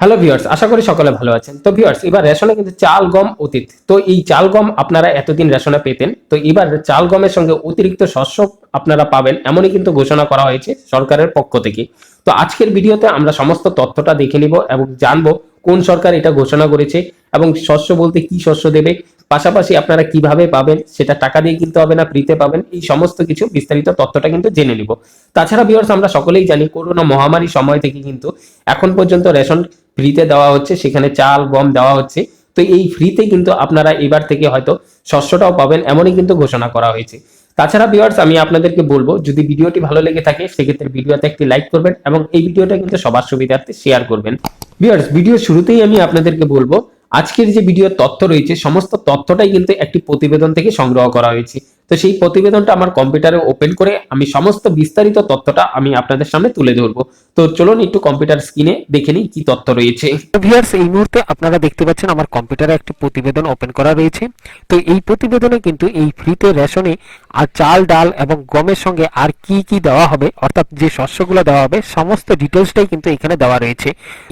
Hello viewers আশা করি সকলে ভালো আছেন। তো ভিউয়ার্স এবার রেশনে কিন্তু চাল, গম, অতীত। তো এই চাল, গম আপনারা এতদিন রেশনে পেতেন। তো এবার চাল, গমের সঙ্গে অতিরিক্ত শস্য আপনারা পাবেন, এমনই কিন্তু ঘোষণা করা হয়েছে সরকারের পক্ষ থেকে। তো আজকের ভিডিওতে আমরা সমস্ত তথ্যটা দেখে নিব এবং জানব কোন সরকার এটা ঘোষণা করেছে এবং শস্য বলতে কি শস্য দেবে, পাশাপাশি আপনারা কীভাবে পাবেন, সেটা টাকা দিয়ে কিনতে হবে না, ফ্রিতে পাবেন, এই সমস্ত কিছু বিস্তারিত তথ্যটা কিন্তু জেনে নিব। তাছাড়া ভিউয়ার্স আমরা সকলেই জানি, করোনা মহামারী সময় থেকে কিন্তু এখন পর্যন্ত রেশন ফ্রিতে দেওয়া হচ্ছে, সেখানে চাল, গম দেওয়া হচ্ছে। তো এই ফ্রিতে কিন্তু আপনারা এবার থেকে হয়তো শস্যটাও পাবেন, এমনই কিন্তু ঘোষণা করা হয়েছে। তাছাড়া ভিউয়ার্স আমি আপনাদেরকে বলব, যদি ভিডিওটি ভালো লেগে থাকে, সেক্ষেত্রে ভিডিওতে একটি লাইক করবেন এবং এই ভিডিওটা কিন্তু সবার সুবিধার্থে শেয়ার করবেন। ভিউয়ার্স ভিডিও শুরুতেই আমি আপনাদেরকে বলব, আজকের যে ভিডিওর তথ্য রয়েছে, সমস্ত তথ্যটাই কিন্তু একটি প্রতিবেদন থেকে সংগ্রহ করা হয়েছে। তো সেই প্রতিবেদনটা আমার কম্পিউটারে ওপেন করে আমি সমস্ত বিস্তারিত তথ্যটা আমি আপনাদের সামনে তুলে ধরবো। তো চলুন একটু কম্পিউটার স্ক্রিনে দেখে নিই কি তথ্য রয়েছে। ভিউয়ার্স এই মুহূর্তে আপনারা দেখতে পাচ্ছেন আমার কম্পিউটারে একটি প্রতিবেদন ওপেন করা রয়েছে। তো এই প্রতিবেদনে কিন্তু এই ফ্রিতে রেশনে আর চাল, ডাল এবং গমের সঙ্গে আর কি কি দেওয়া হবে, অর্থাৎ যে শস্যগুলো দেওয়া হবে, সমস্ত ডিটেলসটাই কিন্তু এখানে দেওয়া রয়েছে।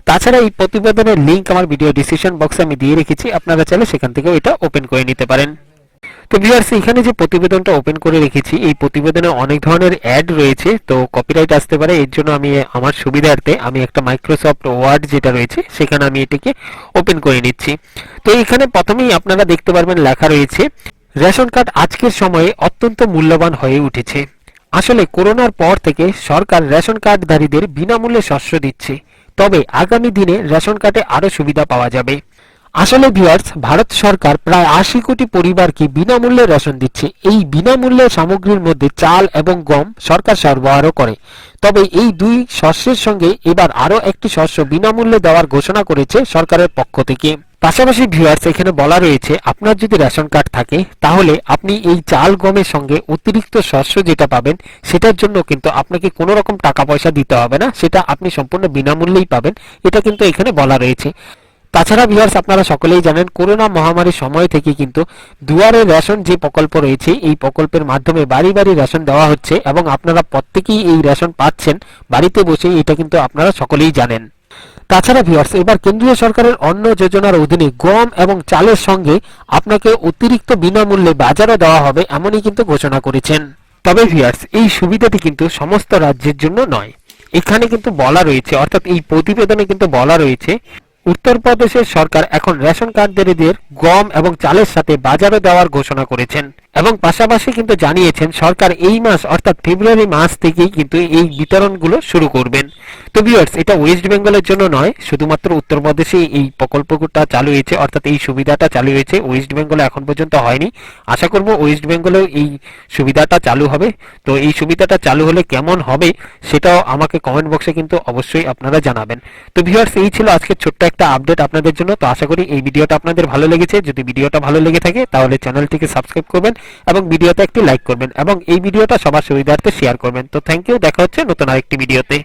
তাছাড়া এই প্রতিবেদনের লিংক আমার ভিডিও ডিসক্রিপশন বক্সে আমি দিয়ে রেখেছি, আপনারা চাইলে সেখান থেকেও এটা ওপেন করে নিতে পারেন। তো ভিউয়ার্স এখানে যে প্রতিবেদনটা ওপেন করে রেখেছি, এই প্রতিবেদনে অনেক ধরনের অ্যাড রয়েছে, তো কপিরাইট আসতে পারে, এর জন্য আমি, আমার সুবিধার্থে আমি একটা মাইক্রোসফট ওয়ার্ড যেটা রয়েছে, সেখানে আমি এটিকে ওপেন করে নিচ্ছি। তো এখানে প্রথমেই আপনারা দেখতে পারবেন লেখা রয়েছে, রেশন কার্ড আজকের সময়ে অত্যন্ত মূল্যবান হয়ে উঠেছে। আসলে করোনার পর থেকে সরকার রেশন কার্ডধারীদের বিনামূল্যে শস্য দিচ্ছে। তবে আগামী দিনে রেশন কার্ডে আরও সুবিধা পাওয়া যাবে। আসলে ভিউয়ার্স ভারত সরকার প্রায় আশি কোটি পরিবারকে বিনামূল্যে রেশন দিচ্ছে। এই বিনামূল্যে সামগ্রীর মধ্যে চাল এবং গম সরকার সরবরাহ করে। তবে এই দুই শস্যের সঙ্গে এবার আরও একটি শস্য বিনামূল্যে দেওয়ার ঘোষণা করেছে সরকারের পক্ষ থেকে। পাশাপাশি ভিউয়ার্স এখানে বলা রয়েছে, আপনার যদি রেশন কার্ড থাকে, তাহলে আপনি এই চাল গমের সঙ্গে অতিরিক্ত শস্য যেটা পাবেন, সেটার জন্য কিন্তু আপনাকে কোনো রকম টাকা পয়সা দিতে হবে না। সেটা আপনি সম্পূর্ণ বিনামূল্যেই পাবেন। এটা কিন্তু এখানে বলা রয়েছে। তাছাড়া ভিউয়ার্স আপনারা সকলেই জানেন করোনা মহামারীর সময় থেকে কিন্তু দুয়ারে রেশন যে প্রকল্প রয়েছে, এই প্রকল্পের মাধ্যমে বাড়ি বাড়ি রেশন দেওয়া হচ্ছে এবং আপনারা প্রত্যেকেই এই রেশন পাচ্ছেন, বাড়িতে বসে এটা কিন্তু আপনারা সকলেই জানেন। তাছাড়া ভিউয়ার্স এবার কেন্দ্রীয় সরকারের অন্য যোজনার অধীনে গম এবং চালের সঙ্গে আপনাকে অতিরিক্ত বিনামূল্যে বাজারে দেওয়া হবে এমনই কিন্তু ঘোষণা করেছেন। তবে ভিউয়ার্স এই সুবিধাটি কিন্তু সমস্ত রাজ্যের জন্য নয়। এখানে কিন্তু বলা রয়েছে, অর্থাৎ এই প্রতিবেদনে কিন্তু বলা রয়েছে উত্তরপ্রদেশের সরকার এখন রেশন কার্ডধারীদের গম এবং চালের সাথে বাজারে দেওয়ার ঘোষণা করেছেন। এবং পাশাপাশি কিন্তু জানিয়েছেন, সরকার এই মাস, অর্থাৎ ফেব্রুয়ারি মাস থেকেই কিন্তু এই বিতরণগুলো শুরু করবেন। তো ভিউয়ার্স এটা ওয়েস্ট বেঙ্গলের জন্য নয়, শুধুমাত্র উত্তরপ্রদেশে এই প্রকল্পটা চালু হয়েছে, অর্থাৎ এই সুবিধাটা চালু হয়েছে। ওয়েস্ট বেঙ্গলে এখন পর্যন্ত হয়নি। আশা করব ওয়েস্ট বেঙ্গলেও এই সুবিধাটা চালু হবে। তো এই সুবিধাটা চালু হলে কেমন হবে, সেটাও আমাকে কমেন্ট বক্সে কিন্তু অবশ্যই আপনারা জানাবেন। তো ভিউয়ার্স এই ছিল আজকের ছোট্ট একটা আপডেট আপনাদের জন্য। তো আশা করি এই ভিডিওটা আপনাদের ভালো লেগেছে। যদি ভিডিওটা ভালো লেগে থাকে, তাহলে চ্যানেলটিকে সাবস্ক্রাইব করবেন। এবং ভিডিওতে একটি লাইক করবেন এবং এই ভিডিওটা সবার সুবিধার্থে শেয়ার করবেন। তো থ্যাংক ইউ দেখা হচ্ছে নতুন আরেকটি ভিডিওতে।